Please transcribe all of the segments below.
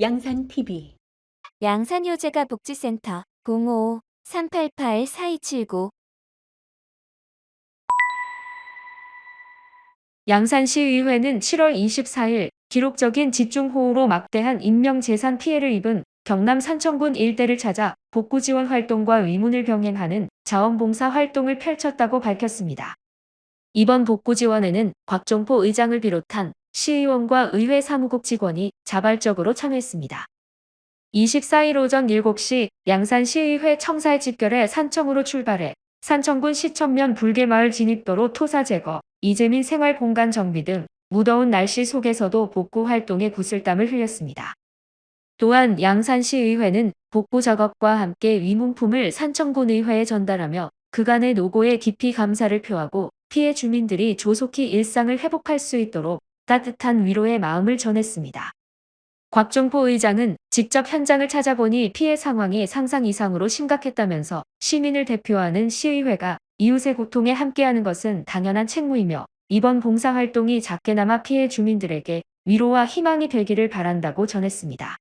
양산TV 양산효재가 복지센터 05-388-4279 양산시의회는 7월 24일 기록적인 집중호우로 막대한 인명재산 피해를 입은 경남 산청군 일대를 찾아 복구 지원 활동과 의문을 병행하는 자원봉사 활동을 펼쳤다고 밝혔습니다. 이번 복구 지원에는 곽종포 의장을 비롯한 시의원과 의회 사무국 직원이 자발적으로 참여했습니다. 24일 오전 7시 양산시의회 청사에 집결해 산청으로 출발해 산청군 시천면 불개마을 진입도로 토사 제거, 이재민 생활공간 정비 등 무더운 날씨 속에서도 복구 활동에 구슬땀을 흘렸습니다. 또한 양산시의회는 복구 작업과 함께 위문품을 산청군의회에 전달하며 그간의 노고에 깊이 감사를 표하고 피해 주민들이 조속히 일상을 회복할 수 있도록 따뜻한 위로의 마음을 전했습니다. 곽종포 의장은 직접 현장을 찾아보니 피해 상황이 상상 이상으로 심각했다면서 시민을 대표하는 시의회가 이웃의 고통에 함께하는 것은 당연한 책무이며 이번 봉사활동이 작게나마 피해 주민들에게 위로와 희망이 되기를 바란다고 전했습니다.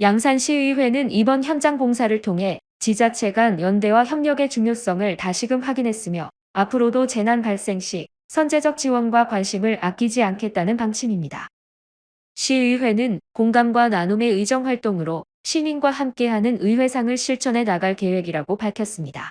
양산시의회는 이번 현장 봉사를 통해 지자체 간 연대와 협력의 중요성을 다시금 확인했으며 앞으로도 재난 발생 시 선제적 지원과 관심을 아끼지 않겠다는 방침입니다. 시의회는 공감과 나눔의 의정 활동으로 시민과 함께하는 의회상을 실천해 나갈 계획이라고 밝혔습니다.